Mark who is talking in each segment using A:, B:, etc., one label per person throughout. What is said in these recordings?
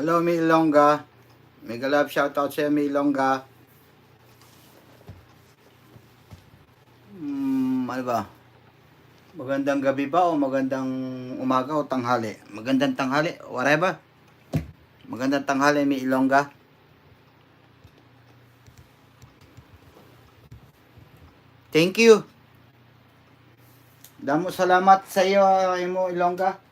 A: Hello, May Ilongga. Mega love shoutout sa'yo, May Ilongga. Hmm, ano ba? Magandang gabi ba o magandang umaga o tanghali? Magandang tanghali, whatever. Magandang tanghali, May Ilongga. Thank you. Damo salamat sa iyo, Imo Ilongga.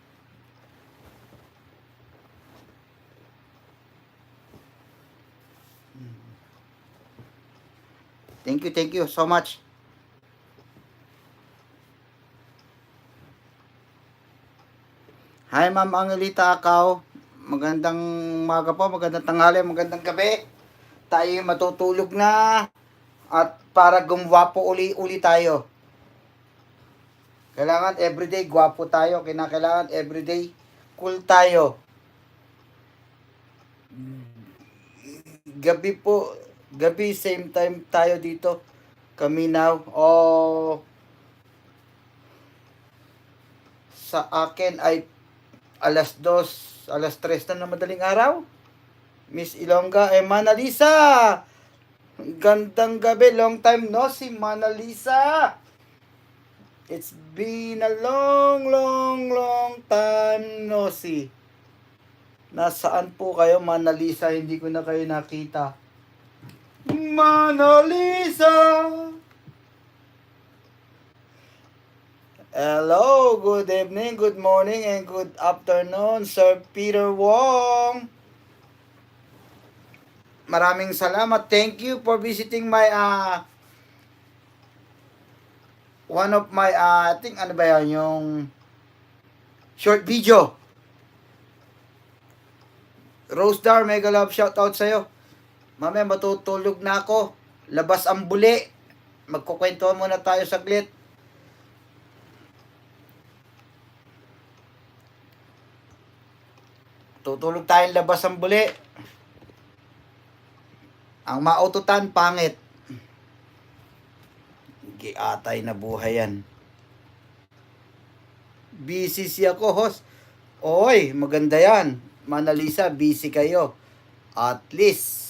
A: Thank you, thank you so much. Hi, Ma'am Angelita Akaw. Magandang umaga po, magandang tanghali, magandang gabi. Tayo matutulog na at para gumwapo uli-uli tayo. Kailangan everyday gwapo tayo, kinakailangan everyday cool tayo. Gabi po, gabi same time tayo dito. Kami now. O sa akin ay alas dos, alas tres na na madaling araw. Miss Ilongga, eh Mana Lisa! Gandang gabi, long time no si Mana Lisa! It's been a long, long, long time no see. Nasaan po kayo, Mana Lisa? Hindi ko na kayo nakita. Mana Lisa! Hello, good evening, good morning, and good afternoon, Sir Peter Wong. Maraming salamat. Thank you for visiting my uh, one of my uh, I think ano ba yan, yung short video. Rose Dar, mega love shoutout sa'yo. Mamaya matutulog na ako. Labas ang buli. Magkukwentuhan muna tayo saglit. Tutulog tayong labas ang buli. Ang maututan, pangit. Giatay na buhay yan. Busy siya ko, host. Oy, maganda yan. Manalisa, busy kayo. At least,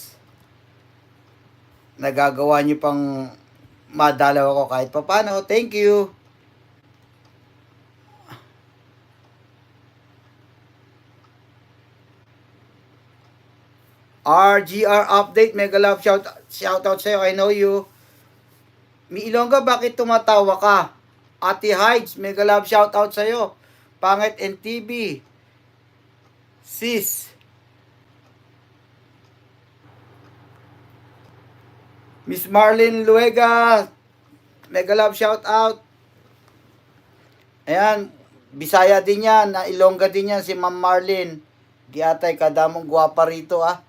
A: nagagawa niyo pang madalaw ako kahit papano. Thank you. RGR update, mega love shout shout out sa'yo, I know you. Mi Ilongga, bakit tumatawa ka? Ate Hides, mega love shout out sa'yo. Pangit NTV. Sis. Miss Marlene Luega, mega love shout out. Ayan, Bisaya din yan, na Ilongga din yan si Ma'am Marlene. Giatay kadamong gwapa rito ah.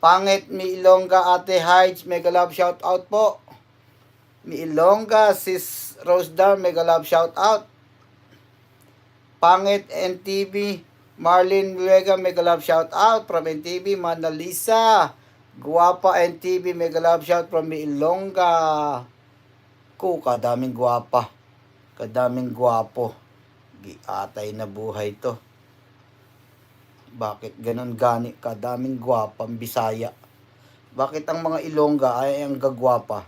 A: Pangit mi Ilongga Ate Hides, mega love shout out po. Mi Ilongga Sis Rosdar, mega love shout out. Pangit NTV, Marlene Vega, mega love shout out from NTV, Manalisa. Guwapa NTV, mega love shout from mi Ilongga. Ko, kadaming guwapa. Kadaming guwapo. Giatay na buhay to. Bakit ganun gani kadaming gwapang Bisaya? Bakit ang mga Ilongga ay ang gagwapa?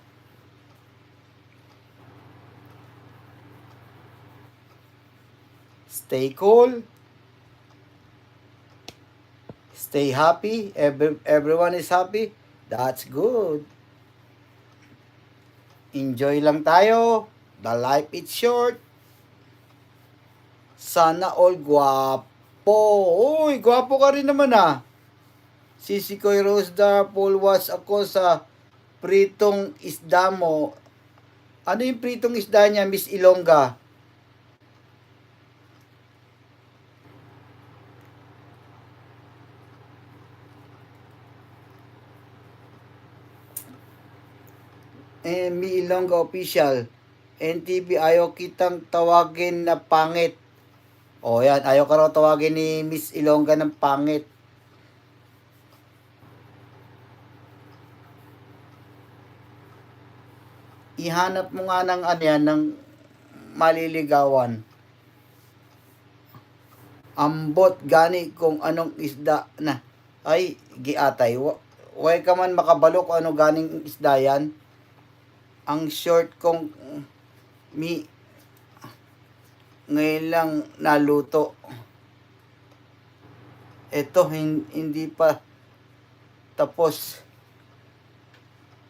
A: Stay cool. Stay happy. Every, everyone is happy. That's good. Enjoy lang tayo. The life is short. Sana all guwapo po. Uy, gwapo ka rin naman ah. Sisi Koy Rosdar, full watch ako sa pritong isda mo. Ano yung pritong isda niya, Miss Ilongga? Eh, Mi Ilongga official. NTV ayaw kitang tawagin na pangit. O yan, ayaw ka raw tawagin ni Miss Ilongga ng pangit. Ihanap mo nga ng ano yan, ng maliligawan. Ambot gani kung anong isda na. Ay, giatay. Wa- Way ka man makabalo kung ano ganing isda yan. Ang short kong mi ngayon lang naluto. Ito, hin- hindi pa tapos.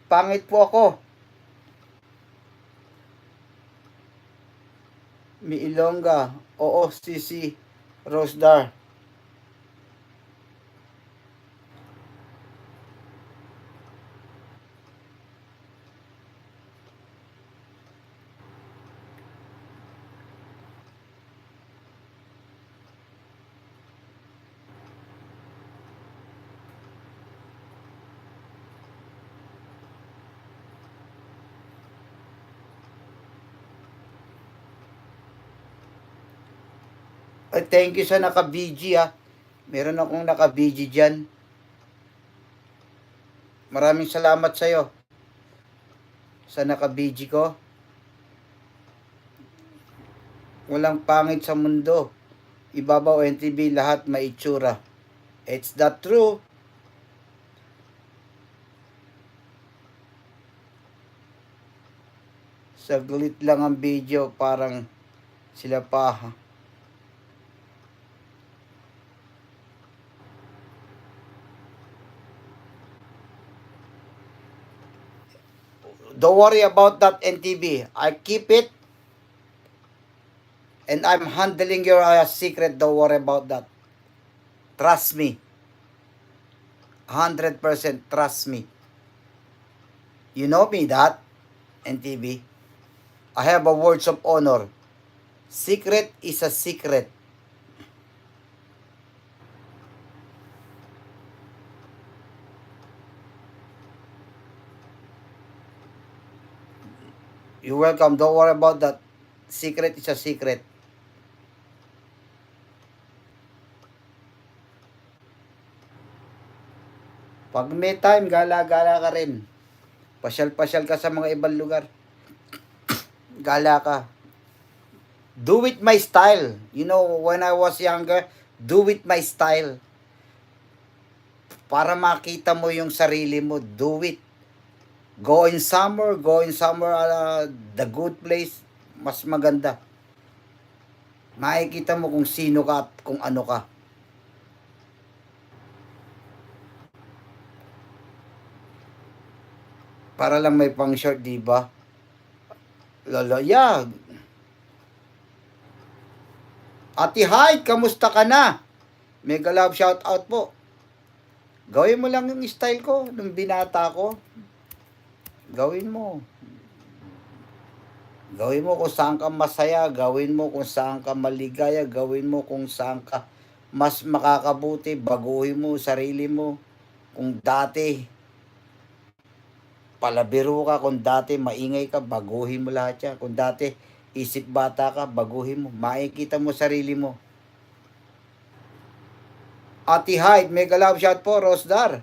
A: Pangit po ako. Mi Ilongga. Oo, Sisi Rosdar. Ay, thank you sa naka-BG ah. Meron akong naka-BG dyan. Maraming salamat sa'yo. Sa naka-BG ko. Walang pangit sa mundo. Ibabaw NTV lahat may itsura. It's that true. Saglit lang ang video, parang sila pa. ha? Don't worry about that NTV. I keep it. And I'm handling your uh, secret. Don't worry about that. Trust me. 100% trust me. You know me that, NTV. I have a words of honor. Secret is a secret. You're welcome. Don't worry about that. Secret is a secret. Pag may time, gala-gala ka rin. Pasyal-pasyal ka sa mga ibang lugar. Gala ka. Do it my style. You know, when I was younger, do it my style. Para makita mo yung sarili mo, do it. Go in summer, go in summer, uh, the good place, mas maganda. Makikita mo kung sino ka at kung ano ka. Para lang may pang short, di ba? Lolo, yeah. Ati Hyde, kamusta ka na? Mega love shout out po. Gawin mo lang yung style ko nung binata ko. Gawin mo. Gawin mo kung saan ka masaya, gawin mo kung saan ka maligaya, gawin mo kung saan ka mas makakabuti, baguhin mo sarili mo. Kung dati palabiro ka, kung dati maingay ka, baguhin mo lahat yan. Kung dati isip bata ka, baguhin mo. Makikita mo sarili mo. Ati Hyde, mega love shout po, Rosdar.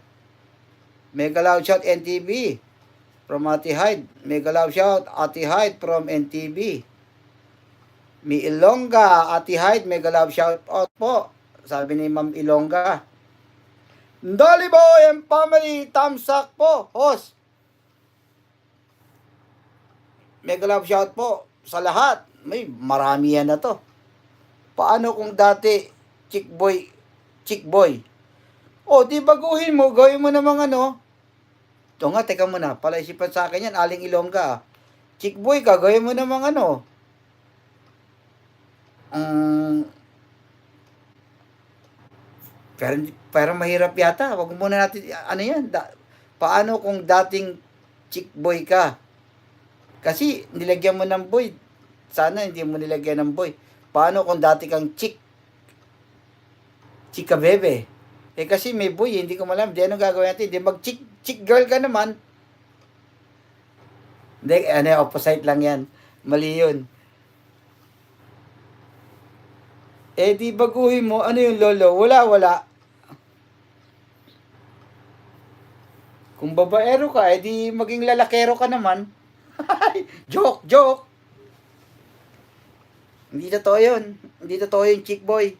A: Mega love shout NTV. From Ati Hyde. Mega love shout, Ati Hyde from NTV. Mi Ilongga, Ati Hyde, mega love shout out po. Sabi ni Ma'am Ilongga. Dolly Boy and family, up po, host. Mega love shout po sa lahat. May marami yan na to. Paano kung dati chick boy, chick boy? O, di baguhin mo, gawin mo namang ano. Ito nga, teka muna, palaisipan sa akin yan, aling ilongga. ah. Chick boy ka, gawin mo namang ano. Um, pero, pero mahirap yata. Wag muna natin, ano yan, da, paano kung dating chick boy ka? Kasi nilagyan mo ng boy. Sana hindi mo nilagyan ng boy. Paano kung dati kang chick? Chika bebe. Eh kasi may boy, hindi ko malam. Di ano gagawin natin? Di mag chick, chick girl ka naman. Hindi, ano, opposite lang yan. Mali yun. Eh di baguhin mo, ano yung lolo? Wala, wala. Kung babaero ka, eh maging lalakero ka naman. joke, joke. Hindi totoo yun. Hindi totoo yung chick boy.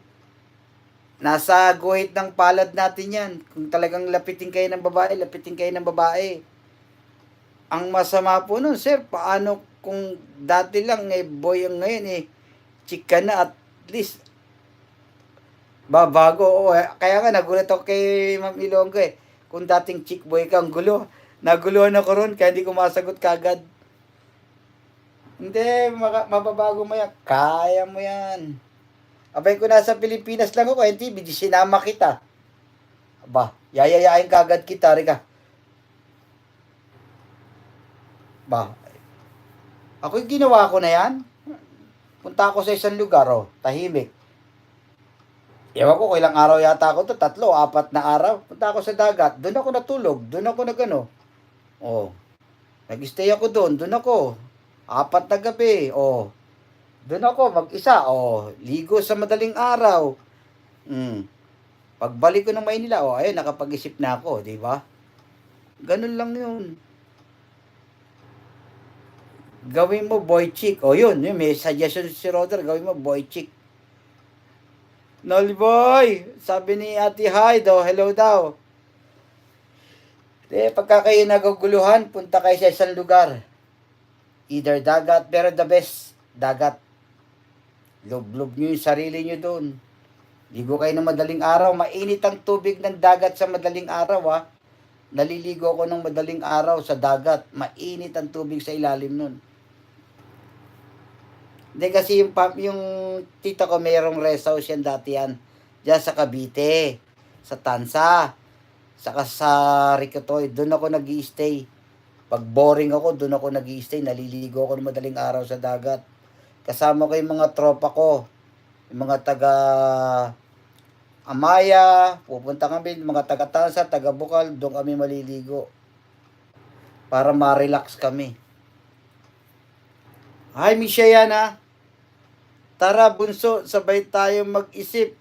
A: Nasa guhit ng palad natin yan. Kung talagang lapitin kayo ng babae, lapitin kayo ng babae. Ang masama po nun, sir, paano kung dati lang eh, boy ang ngayon eh, chick ka na at least babago. Oo, eh, kaya nga nagulat ako kay Ma'am Ilonggo eh. Kung dating chick boy ka, ang gulo. Naguluhan ako ron, kaya hindi ko masagot kagad. Hindi, mababago mo yan. Kaya mo yan. Abay ko nasa Pilipinas lang ako, hindi, bidi sinama kita. Aba, yayayain kagad kita, Rika. Ba, ako yung ginawa ko na yan. Punta ako sa isang lugar, oh, tahimik. Ewan ko, kung ilang araw yata ako to, tatlo, apat na araw. Punta ako sa dagat, doon ako natulog, doon ako nagano. Oh, nag-stay ako doon, doon ako. Apat na gabi, oh. Doon ako, mag-isa, oh. Ligo sa madaling araw. Mm. Pagbalik ko ng Maynila, oh, ayun, nakapag-isip na ako, di ba? Ganun lang yun. Gawin mo boy chick. O yun, yun, may suggestion si Roder, gawin mo boy chick. Nolly boy, sabi ni Ate Hi daw, hello daw. De, pagka kayo naguguluhan, punta kayo sa isang lugar. Either dagat, pero the best, dagat. Lublob nyo yung sarili nyo doon. Ligo kayo ng madaling araw. Mainit ang tubig ng dagat sa madaling araw, ha. Naliligo ako ng madaling araw sa dagat. Mainit ang tubig sa ilalim nun. Hindi kasi yung, pam- yung tita ko mayroong rest house yan dati yan. Diyan sa Cavite. Sa Tansa. Saka sa Ricotoy. Doon ako nag stay Pag boring ako, doon ako nag stay Naliligo ako ng madaling araw sa dagat. Kasama ko yung mga tropa ko. Yung mga taga Amaya, pupunta kami, mga taga Tansa, taga Bukal, doon kami maliligo. Para ma-relax kami. Hi, Misha yan ha. Tara, bunso, sabay tayo mag-isip.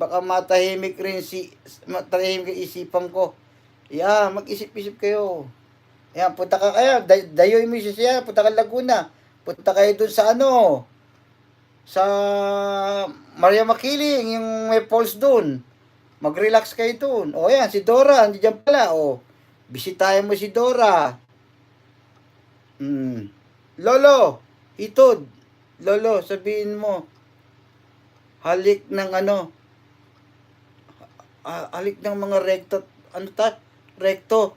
A: Baka matahimik rin si, matahimik ang isipan ko. Yeah, mag-isip-isip kayo. Yan, punta ka kaya, day, dayoy mo siya, punta ka Laguna. Punta kayo dun sa ano, sa Maria Makiling, yung may falls dun. Mag-relax kayo dun. O yan, si Dora, nandiyan pala. O, bisitahin mo si Dora. Hmm. Lolo, itod. Lolo, sabihin mo, halik ng ano, halik ng mga recto, ano ta? Recto.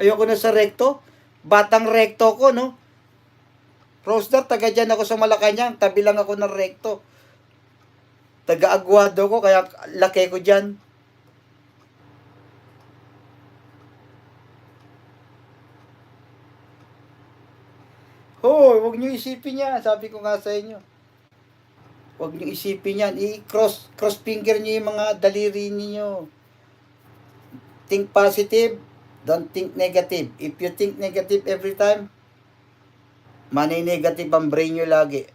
A: Ayoko na sa recto. Batang recto ko, no? Rosdar, taga dyan ako sa Malacanang. Tabi lang ako ng recto. Taga Aguado ko, kaya laki ko dyan. Hoy, huwag niyo isipin yan. Sabi ko nga sa inyo. Huwag niyo isipin yan. I-cross cross finger niyo yung mga daliri niyo. Think positive, don't think negative. If you think negative every time, Mani-negative ang brain nyo lagi.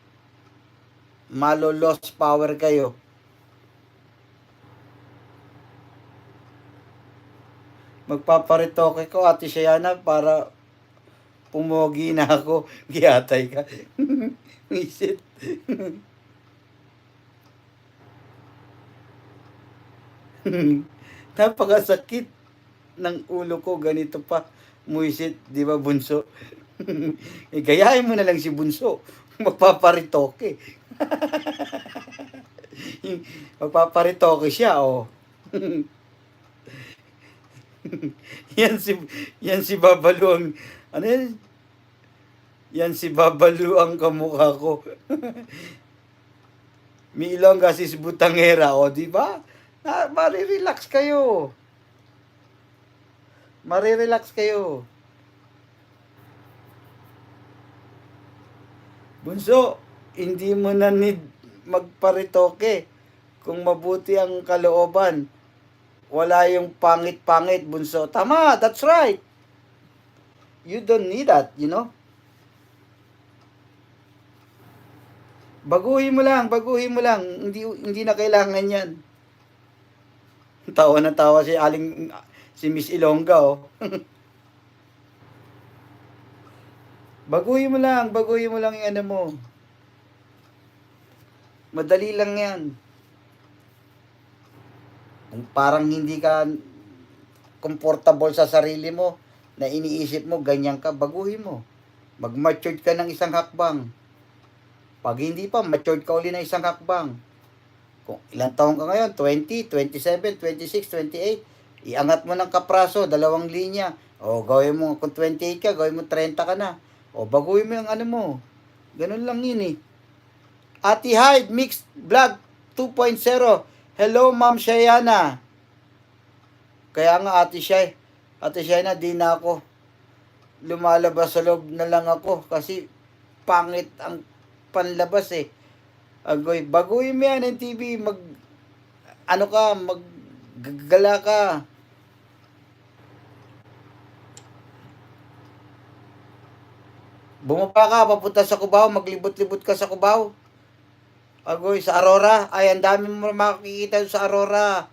A: Malo-lost power kayo. Magpaparitoke ko, Ate Shayana, para pumogi na ako. Giyatay ka. Isit. Napakasakit ng ulo ko. Ganito pa. Muisit, di ba bunso? Eh, gayahin mo na lang si Bunso. Magpaparitoke. Magpaparitoke siya, oh. yan si yan si Babalu ang ano yan? Yan si Babalu ang kamukha ko. Milong kasi si Butangera, o, di ba? Ah, mari-relax kayo. Mari-relax kayo. Bunso, hindi mo na need magparitoke. Kung mabuti ang kalooban, wala yung pangit-pangit, bunso. Tama, that's right. You don't need that, you know? Baguhin mo lang, baguhin mo lang. Hindi hindi na kailangan 'yan. Tawa na tawa si Aling si Miss Ilongga oh. Baguhin mo lang, baguhin mo lang yung ano mo. Madali lang yan. Kung parang hindi ka comfortable sa sarili mo, na iniisip mo, ganyan ka, baguhin mo. Mag-matured ka ng isang hakbang. Pag hindi pa, matured ka uli ng isang hakbang. Kung ilang taon ka ngayon, 20, 27, 26, 28, iangat mo ng kapraso, dalawang linya. O gawin mo, kung 28 ka, gawin mo 30 ka na. O baguhin mo yung ano mo. Ganun lang yun eh. Ati Hyde, Mixed Vlog 2.0. Hello, Ma'am Shayana. Kaya nga, Ate Shay, Ate Shayana, di na ako lumalabas sa loob na lang ako kasi pangit ang panlabas eh. Agoy, baguhin mo yan ng TV, mag, ano ka, maggala ka. Bumaba ka, papunta sa Cubao, maglibot-libot ka sa Cubao. Agoy, sa Aurora. Ay, ang dami mo makikita sa Aurora.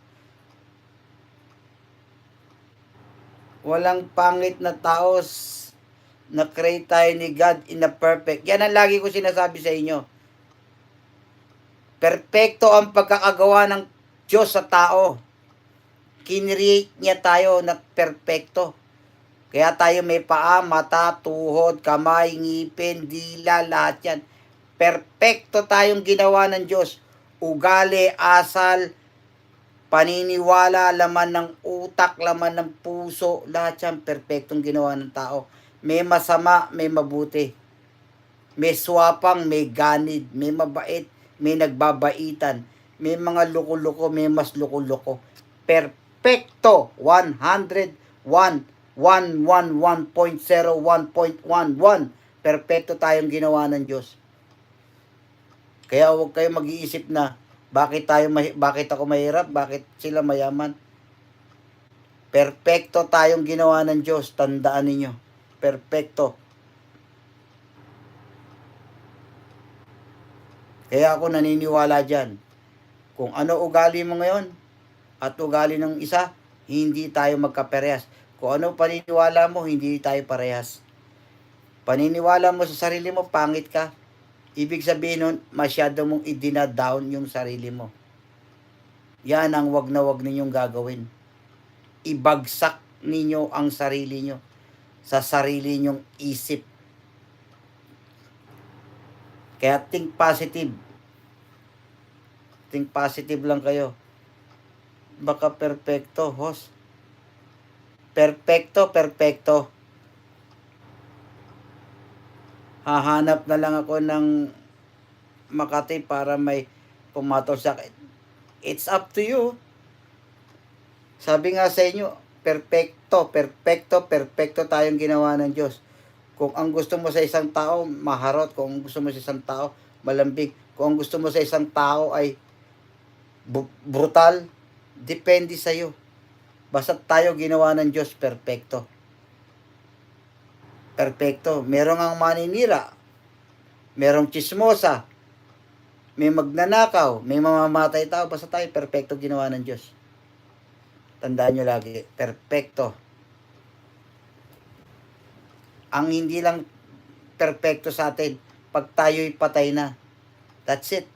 A: Walang pangit na tao s- na create tayo ni God in a perfect. Yan ang lagi ko sinasabi sa inyo. Perpekto ang pagkakagawa ng Diyos sa tao. Kinreate niya tayo na perpekto. Kaya tayo may paa, mata, tuhod, kamay, ngipin, dila, lahat yan. Perpekto tayong ginawa ng Diyos. Ugali, asal, paniniwala, laman ng utak, laman ng puso, lahat yan perpektong ginawa ng tao. May masama, may mabuti. May swapang, may ganid, may mabait, may nagbabaitan, may mga loko-loko, may mas loko-loko. Perpekto, 101, 111.01.11. Perpekto tayong ginawa ng Diyos. Kaya huwag kayo mag-iisip na bakit tayo bakit ako mahirap, bakit sila mayaman. Perpekto tayong ginawa ng Diyos, tandaan ninyo. Perpekto. Kaya ako naniniwala diyan. Kung ano ugali mo ngayon at ugali ng isa, hindi tayo magkaparehas. Kung ano paniniwala mo, hindi tayo parehas. Paniniwala mo sa sarili mo, pangit ka. Ibig sabihin nun, masyado mong idinadown yung sarili mo. Yan ang wag na wag ninyong gagawin. Ibagsak ninyo ang sarili nyo sa sarili nyong isip. Kaya think positive. Think positive lang kayo. Baka perfecto, host. Perfecto, perfecto. Hahanap na lang ako ng Makati para may pumatol sa akin. It's up to you. Sabi nga sa inyo, perfecto, perfecto, perfecto tayong ginawa ng Diyos. Kung ang gusto mo sa isang tao, maharot. Kung ang gusto mo sa isang tao, malambing. Kung ang gusto mo sa isang tao ay brutal, depende sa iyo. Basta tayo ginawa ng Diyos, perfecto. Perfecto. Merong ang maninira. Merong chismosa. May magnanakaw. May mamamatay tao. Basta tayo, perfecto ginawa ng Diyos. Tandaan nyo lagi, perfecto. Ang hindi lang perfecto sa atin, pag tayo'y patay na. That's it.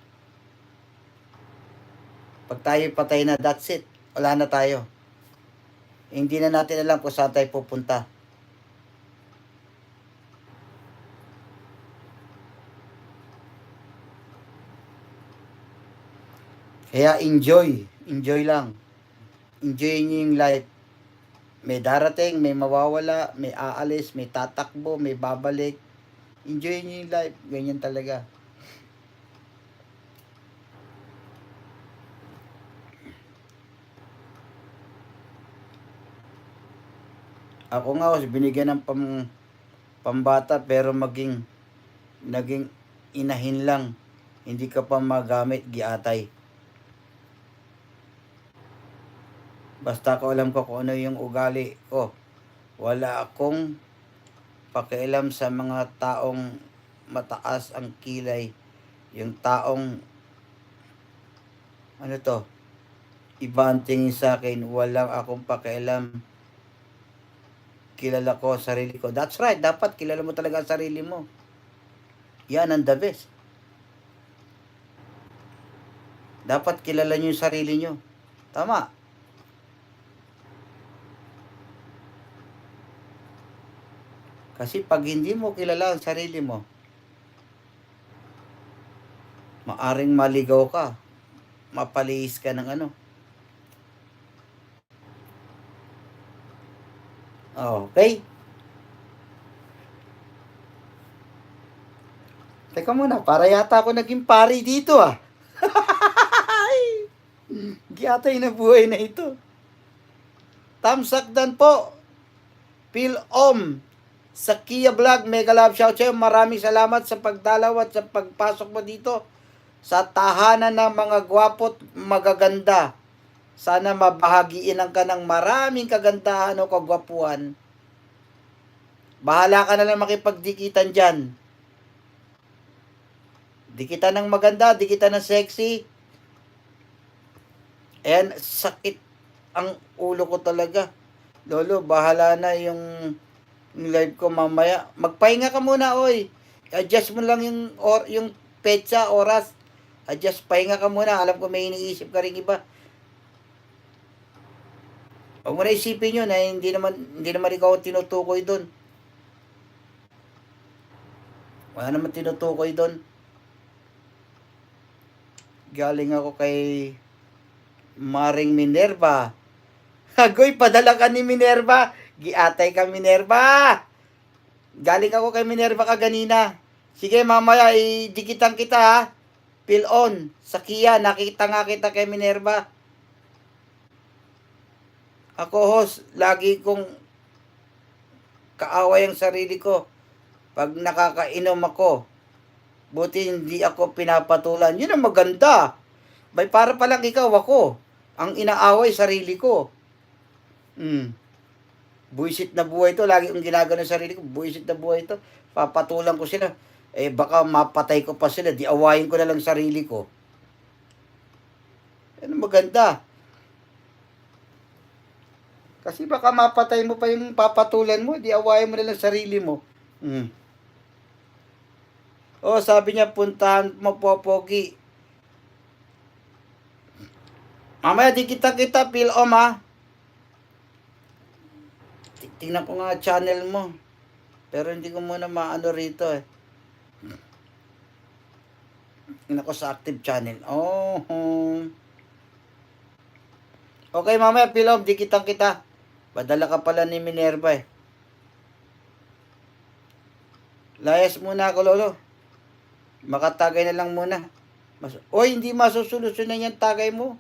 A: Pag tayo'y patay na, that's it. Wala na tayo. Hindi na natin alam kung saan tayo pupunta. Kaya enjoy. Enjoy lang. Enjoy nyo yung life. May darating, may mawawala, may aalis, may tatakbo, may babalik. Enjoy nyo yung life. Ganyan talaga. Ako nga, was binigyan ng pam, pambata pero maging naging inahin lang. Hindi ka pa magamit, giatay. Basta ko alam ko kung ano yung ugali ko. Wala akong pakialam sa mga taong mataas ang kilay. Yung taong ano to? Iba ang tingin sa akin. Walang akong pakialam kilala ko sarili ko. That's right, dapat kilala mo talaga ang sarili mo. Yan ang the best. Dapat kilala nyo yung sarili nyo. Tama. Kasi pag hindi mo kilala ang sarili mo, maaring maligaw ka, mapalihis ka ng ano, Okay? Teka muna, para yata ako naging pari dito ah. Giyatay na buhay na ito. Tamsakdan po. Phil Om. Sa Kia Vlog, mega love shout sa'yo. Maraming salamat sa pagdalaw at sa pagpasok mo dito sa tahanan ng mga gwapo't magaganda. Sana mabahagiin ka ng maraming kagandahan o kagwapuan. Bahala ka na lang makipagdikitan dyan. Dikitan ng maganda, dikitan ng sexy. Ayan, sakit ang ulo ko talaga. Lolo, bahala na yung yung live ko mamaya. Magpahinga ka muna, oy. Adjust mo lang yung or yung petsa, oras. Adjust, pahinga ka muna. Alam ko may iniisip ka rin iba. Huwag mo na isipin yun, eh. hindi naman, hindi naman ikaw tinutukoy doon. Wala naman tinutukoy doon. Galing ako kay Maring Minerva. Agoy, padala ka ni Minerva. Giatay ka, Minerva. Galing ako kay Minerva kaganina. Sige, mamaya, idikitan kita, ha. Pill on. Sa Kia, nakita nga kita kay Minerva. Ako, host, lagi kong kaaway ang sarili ko. Pag nakakainom ako, buti hindi ako pinapatulan. Yun ang maganda. Bay, para palang ikaw ako. Ang inaaway, sarili ko. Hmm. Buisit na buhay to. Lagi kong ginagano sa sarili ko. Buisit na buhay to. Papatulan ko sila. Eh, baka mapatay ko pa sila. Di awayin ko na lang sarili ko. Ang maganda. Kasi baka mapatay mo pa yung papatulan mo. Di awayin mo na lang sarili mo. Hmm. Oh, sabi niya, puntahan mo po, Pogi. Mamaya, di kita kita, Phil Om, ha? Ti- Tingnan ko nga channel mo. Pero hindi ko muna maano rito, eh. Tingnan ko sa active channel. Oh. hmm. Okay, mamaya, Phil Om, di kitang kita. Padala ka pala ni Minerva, eh. Layas muna ako, Lolo. Makatagay na lang muna. Mas, Oy, hindi masusolusyonan yan tagay mo.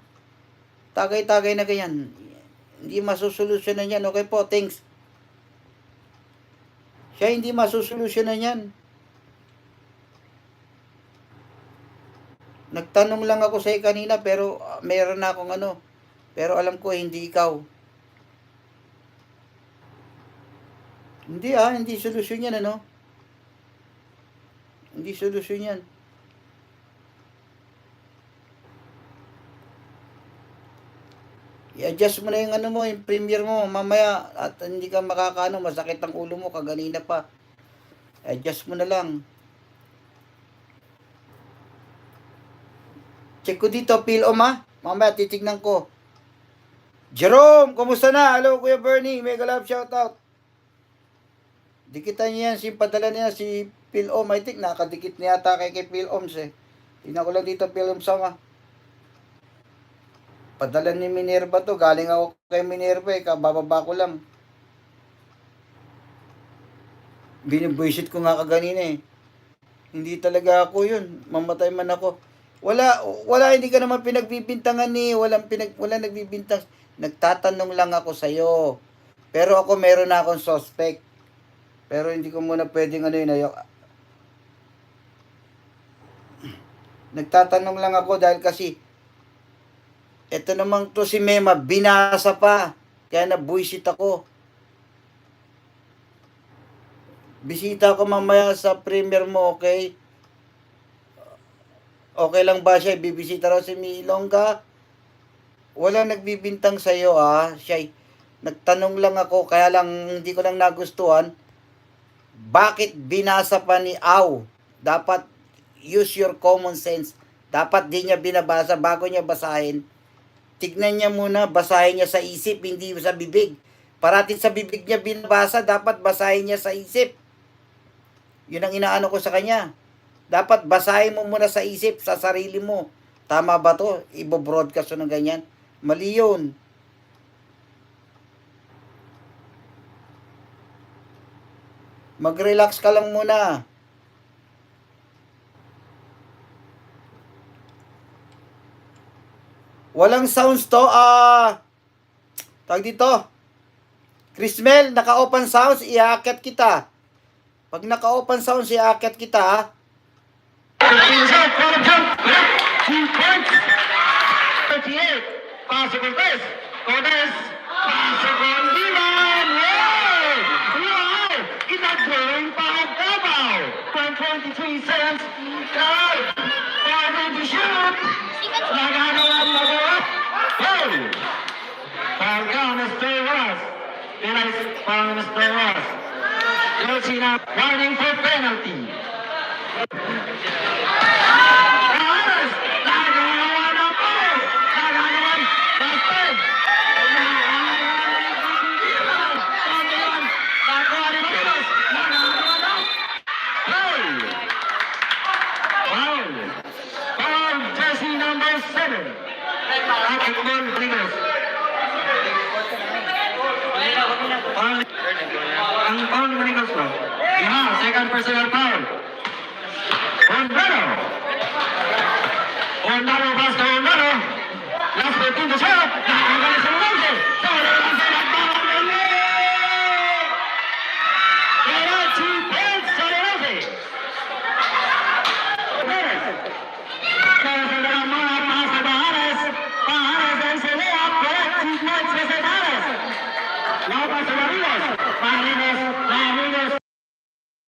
A: Tagay-tagay na ganyan. Hindi masusolusyonan yan. Okay po, thanks. Siya hindi masusolusyonan yan. Nagtanong lang ako sa kanina pero ah, meron na akong ano. Pero alam ko hindi ikaw. Hindi ah, hindi solusyon yan ano. Hindi solusyon yan. I-adjust mo na yung ano mo, yung premiere mo, mamaya, at hindi ka makakaano, masakit ang ulo mo, kaganina pa. I-adjust mo na lang. Check ko dito, Phil Oma. Mamaya, titignan ko. Jerome, kumusta na? Hello, Kuya Bernie. Mega love shoutout. Dikitan niya yan, si padala niya si Phil Om. I think nakadikit niya yata kay, kay Phil Oms eh. Tingnan ko lang dito, Phil Oms sama. Padala ni Minerva to. Galing ako kay Minerva eh. Kabababa ko lang. Binibuisit ko nga kaganina eh. Hindi talaga ako yun. Mamatay man ako. Wala, wala, hindi ka naman pinagbibintangan ni, walang pinag, wala nagbibintang. Nagtatanong lang ako sa'yo. Pero ako meron na akong suspect. Pero hindi ko muna pwedeng ano yun. Ayaw. Nagtatanong lang ako dahil kasi ito namang to si Mema, binasa pa. Kaya nabuisit ako. Bisita ko mamaya sa premiere mo, okay? Okay lang ba siya? Bibisita raw si Milongga. Wala nagbibintang sa'yo, ah. Siya, nagtanong lang ako, kaya lang hindi ko lang nagustuhan. Bakit binasa pa ni Au? Dapat use your common sense. Dapat di niya binabasa bago niya basahin. Tignan niya muna, basahin niya sa isip, hindi sa bibig. Parating sa bibig niya binabasa, dapat basahin niya sa isip. Yun ang inaano ko sa kanya. Dapat basahin mo muna sa isip, sa sarili mo. Tama ba to? Ibo-broadcast ng ganyan. Mali yun. Mag-relax ka lang muna. Walang sounds to. Ah, tawag dito. Chrismel, naka-open sounds, iaakit kita. Pag naka-open sounds, iaakit kita. ah.
B: Things up, bottom 123 cents. Goal! Forward to shoot. Nagagawa ang magawa. Goal! Falcao na stay was. Pinay Falcao na stay was. Yosina, warning for penalty.